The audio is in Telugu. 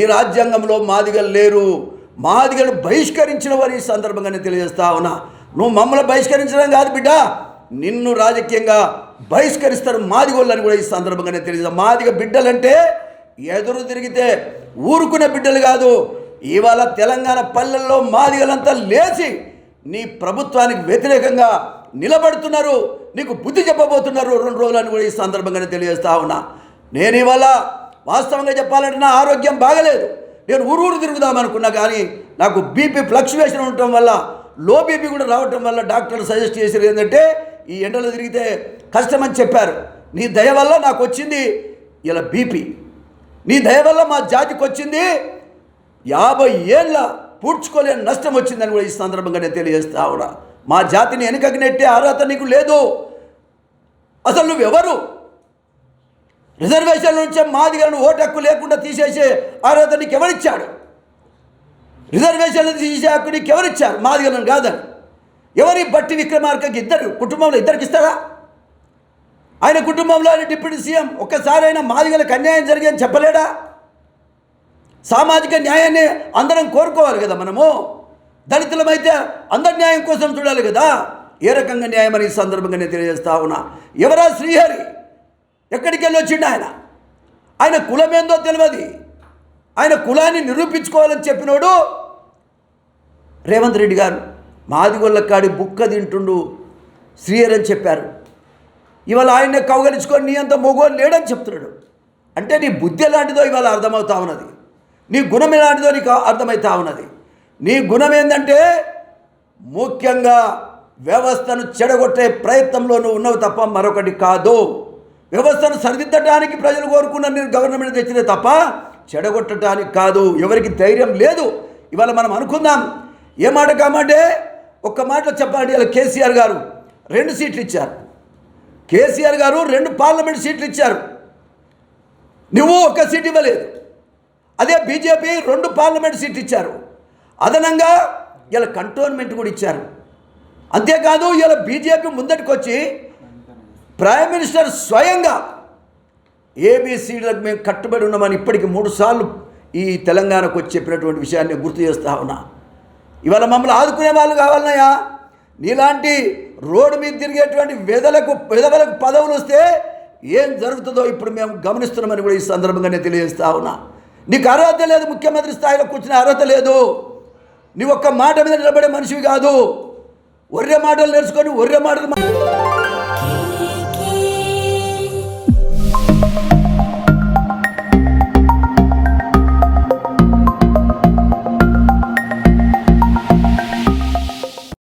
ఈ రాజ్యాంగంలో మాదిగలు లేరు. మాదిగలు బహిష్కరించిన వారు ఈ సందర్భంగానే తెలియజేస్తా ఉన్నా. నువ్వు మమ్మల్ని బహిష్కరించడం కాదు బిడ్డ. నిన్ను రాజకీయంగా బహిష్కరిస్తారు మాదిగోళ్ళని కూడా ఈ సందర్భంగానే తెలియదు మాదిగ బిడ్డలంటే ఎదురు తిరిగితే ఊరుకునే బిడ్డలు కాదు. ఇవాళ తెలంగాణ పల్లెల్లో మాదిగలంతా లేచి నీ ప్రభుత్వానికి వ్యతిరేకంగా నిలబడుతున్నారు. నీకు బుద్ధి చెప్పబోతున్నారు. రెండు రోజులని కూడా ఈ సందర్భంగానే తెలియజేస్తా ఉన్నా. నేను ఇవాళ వాస్తవంగా చెప్పాలంటే నా ఆరోగ్యం బాగలేదు. నేను ఊరు ఊరు తిరుగుదాం అనుకున్నా కానీ నాకు బీపీ ఫ్లక్చువేషన్ ఉండటం వల్ల లో బీపీ కూడా రావటం వల్ల డాక్టర్లు సజెస్ట్ చేసేది ఏంటంటే ఈ ఎండలో తిరిగితే కష్టమని చెప్పారు. నీ దయ వల్ల నాకు వచ్చింది ఇలా బీపీ. నీ దయ వల్ల మా జాతికి వచ్చింది యాభై ఏళ్ళ పూడ్చుకోలేని నష్టం వచ్చిందని కూడా ఈ సందర్భంగా నేను తెలియజేస్తా ఉన్నా. మా జాతిని వెనుకకి నెట్టే అర్హత నీకు లేదు. అసలు నువ్వెవరు? రిజర్వేషన్ నుంచి మాదిగలను ఓటు హక్కు లేకుండా తీసేసే అర్హత నీకు ఎవరిచ్చాడు రిజర్వేషన్లు తీసే హక్కు నీకు ఎవరిచ్చారు మాదిగలను కాదని. ఎవరి బట్టి విక్రమార్కకి ఇద్దరు? కుటుంబంలో ఇద్దరికి ఇస్తారా? ఆయన కుటుంబంలో ఆయన డిప్యూటీ సీఎం ఒక్కసారి అయినా మాదిగలకు అన్యాయం జరిగిందని చెప్పలేడా? సామాజిక న్యాయాన్ని అందరం కోరుకోవాలి కదా మనము? దళితులమైతే అందరి న్యాయం కోసం చూడాలి కదా? ఏ రకంగా న్యాయం అని ఈ సందర్భంగా నేను తెలియజేస్తా ఉన్నా. ఎవరా శ్రీహరి? ఎక్కడికి వెళ్ళి వచ్చిండు ఆయన? ఆయన కులం ఏందో తెలియదు ఆయన కులాన్ని నిరూపించుకోవాలని చెప్పినోడు రేవంత్ రెడ్డి గారు. మాదిగొల్ల కాడి బుక్క తింటుండు శ్రీయర్ అని చెప్పారు. ఇవాళ ఆయన్నే కౌగలించుకొని నీ అంత మొగోలు లేడని చెప్తున్నాడు. అంటే నీ బుద్ధి ఎలాంటిదో ఇవాళ అర్థమవుతా ఉన్నది. నీ గుణం ఎలాంటిదో నీకు అర్థమవుతా ఉన్నది. నీ గుణం ఏంటంటే ముఖ్యంగా వ్యవస్థను చెడగొట్టే ప్రయత్నంలో నువ్వు ఉన్నవి తప్ప మరొకటి కాదు. వ్యవస్థను సరిదిద్దడానికి ప్రజలు కోరుకున్న నేను గవర్నమెంట్ తెచ్చినే తప్ప చెడగొట్టడానికి కాదు. ఎవరికి ధైర్యం లేదు. ఇవాళ మనం అనుకుందాం. ఏ మాట కామంటే ఒక్క మాటలో చెప్పాలంటే ఇలా కేసీఆర్ గారు రెండు సీట్లు ఇచ్చారు. కేసీఆర్ గారు రెండు పార్లమెంట్ సీట్లు ఇచ్చారు. నువ్వు ఒక్క సీట్ ఇవ్వలేదు. అదే బీజేపీ రెండు పార్లమెంట్ సీట్లు ఇచ్చారు. అదనంగా ఇలా కంటోన్మెంట్ కూడా ఇచ్చారు. అంతేకాదు ఇలా బీజేపీ ముందటికి వచ్చి ప్రైమ్ మినిస్టర్ స్వయంగా ఏబీసీలకు మేము కట్టుబడి ఉన్నామని ఇప్పటికి మూడు సార్లు ఈ తెలంగాణకు వచ్చి చెప్పినటువంటి విషయాన్ని గుర్తు చేస్తా ఉన్నా. ఇవాళ మమ్మల్ని ఆదుకునే వాళ్ళు కావాలన్నాయా? నీలాంటి రోడ్డు మీద తిరిగేటువంటి వెదలకు వెదవలకు పదవులు వస్తే ఏం జరుగుతుందో ఇప్పుడు మేము గమనిస్తున్నామని కూడా ఈ సందర్భంగానే తెలియజేస్తా ఉన్నా. నీకు అర్హత లేదు ముఖ్యమంత్రి స్థాయిలో కూర్చునే అర్హత లేదు. నీ ఒక్క మాట మీద నిలబడే మనిషివి కాదు. ఒర్రె మాటలు నేర్చుకొని ఒర్రె మాటలు